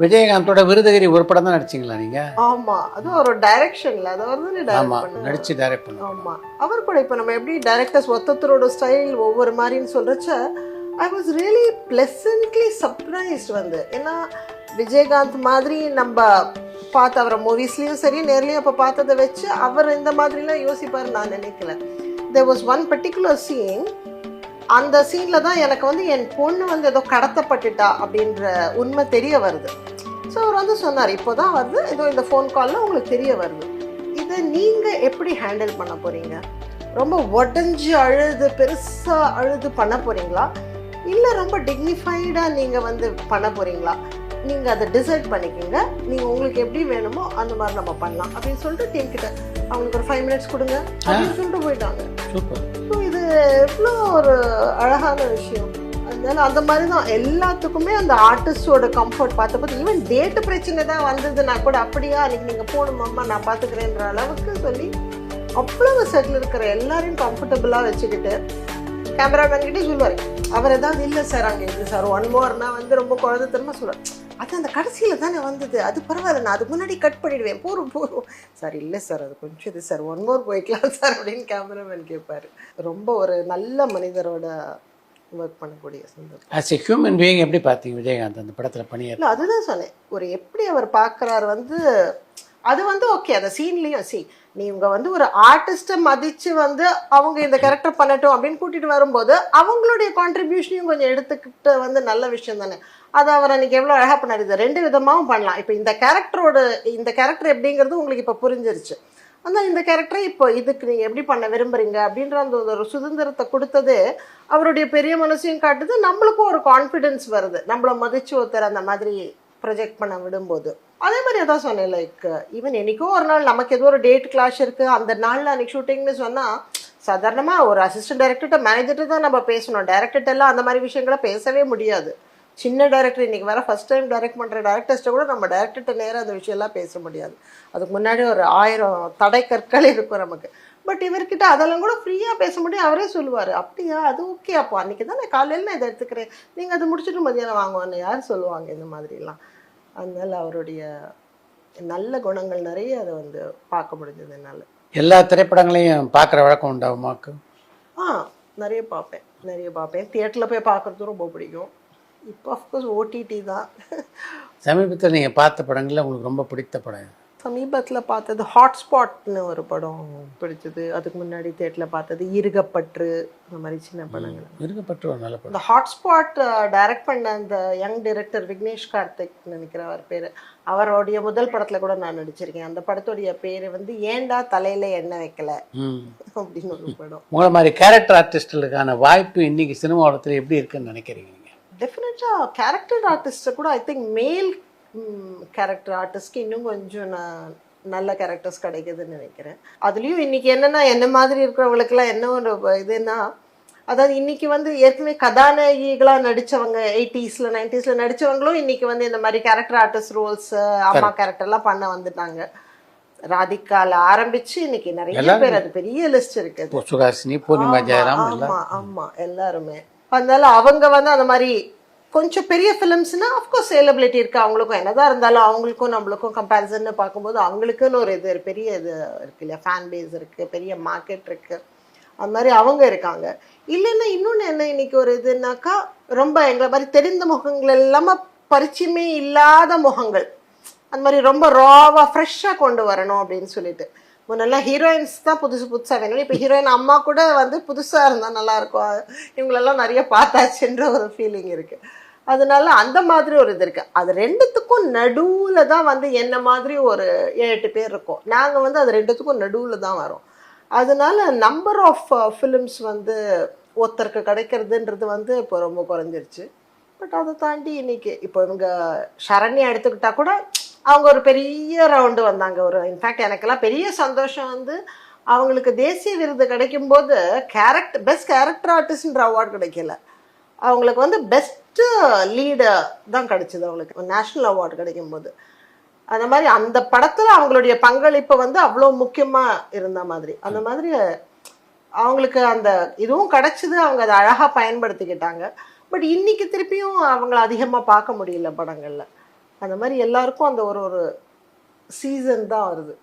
விஜயகாந்தோட விருதகிரி ஒரு படம் தான் நடிச்சிங்களா நீங்க? ஆமா அது ஒரு டைரக்ஷன்ல அதை வந்து டைரக்ட் ஆமா நடிச்சு டைரக்ட் பண்ண. ஆமா அவர் கூட இப்போ நம்ம எப்படி டைரக்டர்ஸ் ஒத்தத்தரோட ஸ்டைல் ஒவ்வொரு மாதிரின்னு சொல்றச்ச I was really pleasantly surprised வந்து. ஏன்னா விஜயகாந்த் மாதிரி நம்ம பார்த்த அவரை மூவிஸ்லயும் சரி நேர்லயும் அப்போ பார்த்ததை வச்சு அவர் இந்த மாதிரிலாம் யோசிப்பாரு நான் நினைக்கல. There was one particular scene அந்த சீனில் தான் எனக்கு வந்து என் பொண்ணு வந்து ஏதோ கடத்தப்பட்டுட்டா அப்படின்ற உண்மை தெரிய வருது. ஸோ அவர் வந்து சொன்னார் இப்போ தான் வருது. ஏதோ இந்த ஃபோன் காலில் உங்களுக்கு தெரிய வருது. இதை நீங்கள் எப்படி ஹேண்டில் பண்ண போகிறீங்க ரொம்ப உடஞ்சி அழுது பெருசாக அழுது பண்ண போகிறீங்களா இல்லை ரொம்ப டிக்னிஃபைடாக நீங்கள் வந்து பண்ண போகிறீங்களா நீங்கள் அதை டிசைட் பண்ணிக்கோங்க. நீங்கள் உங்களுக்கு எப்படி வேணுமோ அந்த மாதிரி நம்ம பண்ணலாம். அப்படின்னு சொல்லிட்டு டீம் கிட்ட அவங்களுக்கு ஒரு ஃபைவ் மினிட்ஸ் கொடுங்க. அப்படின்னு சொல்லிட்டு போயிட்டாங்க. சூப்பர். எவ்வளோ ஒரு அழகான விஷயம். அதனால அந்த மாதிரி தான் எல்லாத்துக்குமே அந்த ஆர்டிஸ்டோட கம்ஃபர்ட் பார்த்த பார்த்து ஈவன் டேட்டு பிரச்சனை தான் வந்ததுன்னா கூட அப்படியா அன்னைக்கு நீங்கள் போகணுமாம்மா நான் பார்த்துக்கிறேன்ற அளவுக்கு சொல்லி அவ்வளவு செட்டில் இருக்கிற எல்லாரையும் கம்ஃபர்டபுளாக வச்சுக்கிட்டு கேமராமேன் கிட்டே சொல்லுவார் அவர் ஏதாவது இல்லை சார் அங்கே இல்லை சார். ஒன் மோர்னால் வந்து ரொம்ப குழந்தைத்தனமா சொல்லுவார் அது அந்த கடைசியில் தானே வந்தது. அது பரவாயில்ல நான் அதுக்கு முன்னாடி கட் பண்ணிடுவேன். போகிறோம் போகிறோம் சார் இல்லை சார் அது கொஞ்சம் இது சார் ஒன் மோர் போய்க்கலாம் சார் அப்படின்னு கேமராமேன் கேட்பாரு ரொம்ப ஒரு நல்ல மனிதரோட ஒர்க் பண்ணக்கூடிய சந்தர்ப்பம். ஆஸ் எ ஹியூமன் பீயிங் எப்படி பார்த்தீங்க விஜயகாந்த் அந்த படத்தில் பணியாற்ற? இல்லை அதுதான் சொன்னேன். ஒரு எப்படி அவர் பார்க்குறாரு வந்து அது வந்து ஓகே அந்த சீன்லேயும் சி நீங்க வந்து ஒரு ஆர்டிஸ்ட்டை மதிச்சு வந்து அவங்க இந்த கேரக்டர் பண்ணட்டும் அப்படின்னு கூட்டிட்டு வரும்போது அவங்களுடைய கான்ட்ரிபியூஷனையும் கொஞ்சம் எடுத்துக்கிட்டு வந்து நல்ல விஷயம் தானே. அதை அவர் அன்னைக்கு எவ்வளோ அழகாக பண்ணார். இது ரெண்டு விதமாகவும் பண்ணலாம். இப்போ இந்த கேரக்டரோட இந்த கேரக்டர் எப்படிங்கிறது உங்களுக்கு இப்போ புரிஞ்சிருச்சு. ஆனால் இந்த கேரக்டரை இப்போ இதுக்கு நீங்கள் எப்படி பண்ண விரும்புறீங்க அப்படின்ற அந்த ஒரு சுதந்திரத்தை கொடுத்தது அவருடைய பெரிய மனசையும் காட்டுது. நம்மளுக்கும் ஒரு கான்ஃபிடென்ஸ் வருது. நம்மளை மதிச்சு ஒருத்தர் அந்த மாதிரி ப்ரொஜெக்ட் பண்ண விடும்போது. அதே மாதிரி அதான் சொன்னேன் லைக் ஈவன் என்னைக்கோ ஒரு நாள் நமக்கு ஏதோ ஒரு டேட் கிளாஷ் இருக்குது அந்த நாளில் அன்னைக்கு ஷூட்டிங்னு சொன்னால் சாதாரணமாக ஒரு அசிஸ்டன்ட் டேரக்டர்கிட்ட மேனேஜர்கிட்ட தான் நம்ம பேசணும். டேரக்டர்கிட்ட எல்லாம் அந்த மாதிரி விஷயங்களை பேசவே முடியாது. சின்ன டேரக்டர் இன்னைக்கு வேறு ஃபஸ்ட் டைம் டைரக்ட் பண்ணுற டேரக்டர்ஸ்ட்டை கூட நம்ம டேரக்டர்கிட்ட நேராக அந்த விஷயம்லாம் பேச முடியாது. அதுக்கு முன்னாடி ஒரு ஆயிரம் தடை கற்கள் இருக்கும் நமக்கு. பட் இவர்கிட்ட அதெல்லாம் கூட ஃப்ரீயாக பேச முடியும். அவரே சொல்லுவார் அப்படியா அது ஓகே அப்போ. அன்றைக்கி தான் நான் காலையில் நான் இதை எடுத்துக்கிறேன். நீங்கள் அதை முடிச்சுட்டு மதியானம் வாங்குவான்னு யார் சொல்லுவாங்க இந்த மாதிரிலாம். அதனால அவருடைய நல்ல குணங்கள் நிறைய அதை வந்து பார்க்க முடிஞ்சது என்னால். எல்லா திரைப்படங்களையும் பார்க்குற வழக்கம் உண்டா உமாக்கு? ஆ நிறைய பார்ப்பேன். நிறைய பார்ப்பேன். தியேட்டரில் போய் பார்க்குறது ரொம்ப பிடிக்கும். இப்போ அஃப்கோர்ஸ் ஓடிடி தான். சமீபத்தில் நீங்கள் பார்த்த படங்களில் உங்களுக்கு ரொம்ப பிடித்த படம்? சமீபத்தில் பார்த்தது ஹாட்ஸ்பாட்னு ஒரு படம் பிடிச்சது. அதுக்கு முன்னாடி தேட்டரில் பார்த்தது இருகப்பற்று இந்த மாதிரி சின்ன படங்கள். இருக்கப்பட்டு ஒரு நல்ல படம். இந்த ஹாட்ஸ்பாட் டைரக்ட் பண்ண அந்த யங் டைரக்டர் விக்னேஷ் கார்த்திக் நினைக்கிற அவர் பேர். அவருடைய முதல் படத்தில் கூட நான் நடிச்சிருக்கேன். அந்த படத்துடைய பேர் வந்து ஏன்டா தலையில் எண்ணெய் வைக்கல? அப்படின்னு ஒரு படம். உங்களை மாதிரி கேரக்டர் ஆர்டிஸ்டுகளுக்கான வாய்ப்பு இன்னைக்கு சினிமா உலகத்தில் எப்படி இருக்குன்னு நினைக்கிறீங்க டெஃபினட்டாக கேரக்டர் ஆர்டிஸ்ட்டை கூட ஐ திங்க் மேல் கேரக்டர் ஆர்டிஸ்ட்க்கு இன்னும் கொஞ்சம் நான் நல்ல கேரக்டர்ஸ் கிடைக்குதுன்னு நினைக்கிறேன். அதுலேயும் இன்னைக்கு என்னன்னா என்ன மாதிரி இருக்கிறவங்களுக்குலாம் என்ன ஒரு இதுன்னா அதாவது இன்னைக்கு வந்து ஏற்கனவே கதாநாயகிகளாக நடிச்சவங்க எயிட்டிஸில் நைன்டிஸில் நடிச்சவங்களும் இன்னைக்கு வந்து இந்த மாதிரி கேரக்டர் ஆர்டிஸ்ட் ரோல்ஸ் அம்மா கேரக்டர்லாம் பண்ண வந்துட்டாங்க. ராதிகால ஆரம்பிச்சு இன்னைக்கு நிறைய பேர் அது பெரிய லிஸ்ட் இருக்குது இப்போ சுகாசினி பூர்ணிமா ஜெயராம் எல்லாம். ஆமா ஆமா எல்லாருமே. அதனால அவங்க வந்து அந்த மாதிரி கொஞ்சம் பெரிய ஃபிலிம்ஸ்னால் அஃப்கோர்ஸ் சேலபிலிட்டி இருக்குது அவங்களுக்கும் என்னதான் இருந்தாலும் அவங்களுக்கும் நம்மளுக்கும் கம்பேரிசன் பார்க்கும்போது அவங்களுக்குன்னு ஒரு இது பெரிய இது இருக்கு இல்லையா? ஃபேன் பேஸ் இருக்குது பெரிய மார்க்கெட் இருக்குது அது மாதிரி அவங்க இருக்காங்க. இல்லைன்னா இன்னொன்று என்ன இன்னைக்கு ஒரு இதுனாக்கா ரொம்ப எங்களை மாதிரி தெரிந்த முகங்கள் இல்லாமல் பரிச்சயமே இல்லாத முகங்கள். அந்த மாதிரி ரொம்ப ராவாக ஃப்ரெஷ்ஷாக கொண்டு வரணும் அப்படின்னு சொல்லிட்டு. முன்னெல்லாம் ஹீரோயின்ஸ் தான் புதுசு புதுசாக வேணும் இப்போ ஹீரோயின் அம்மா கூட வந்து புதுசாக இருந்தால் நல்லாயிருக்கும் இவங்களெல்லாம் நிறைய பார்த்தாச்சுன்ற ஒரு ஃபீலிங் இருக்குது அதனால அந்த மாதிரி ஒரு இது இருக்குது அது ரெண்டுத்துக்கும் நடுவில் தான் வந்து என்ன மாதிரி ஒரு எட்டு பேர் இருக்கோம். நாங்கள் வந்து அது ரெண்டுத்துக்கும் நடுவில் தான் வரோம். அதனால நம்பர் ஆஃப் ஃபிலிம்ஸ் வந்து ஒருத்தருக்கு கிடைக்கிறதுன்றது வந்து இப்போ ரொம்ப குறைஞ்சிருச்சு. பட் அதை தாண்டி இன்றைக்கி இப்போ இவங்க சரண்யா எடுத்துக்கிட்டால் கூட அவங்க ஒரு பெரிய ரவுண்டு வந்தாங்க. ஒரு இன்ஃபேக்ட் எனக்கெல்லாம் பெரிய சந்தோஷம் வந்து அவங்களுக்கு தேசிய விருது கிடைக்கும்போது கேரக்டர் பெஸ்ட் கேரக்டர் ஆர்டிஸ்ட்ன்ற அவார்டு கிடைக்கல. அவங்களுக்கு வந்து பெஸ்ட்டு லீடர் தான் கிடைச்சிது அவங்களுக்கு. நேஷ்னல் அவார்டு கிடைக்கும்போது. அந்த மாதிரி அந்த படத்தில் அவங்களுடைய பங்களிப்பு வந்து அவ்வளோ முக்கியமாக இருந்த மாதிரி. அந்த மாதிரி அவங்களுக்கு அந்த இதுவும் கிடச்சிது. அவங்க அதை அழகாக பயன்படுத்திக்கிட்டாங்க. பட் இன்னைக்கு திருப்பியும் அவங்கள அதிகமாக பார்க்க முடியல படங்களில். அந்த மாதிரி எல்லாருக்கும் அந்த ஒரு ஒரு சீசன் தான் வருது.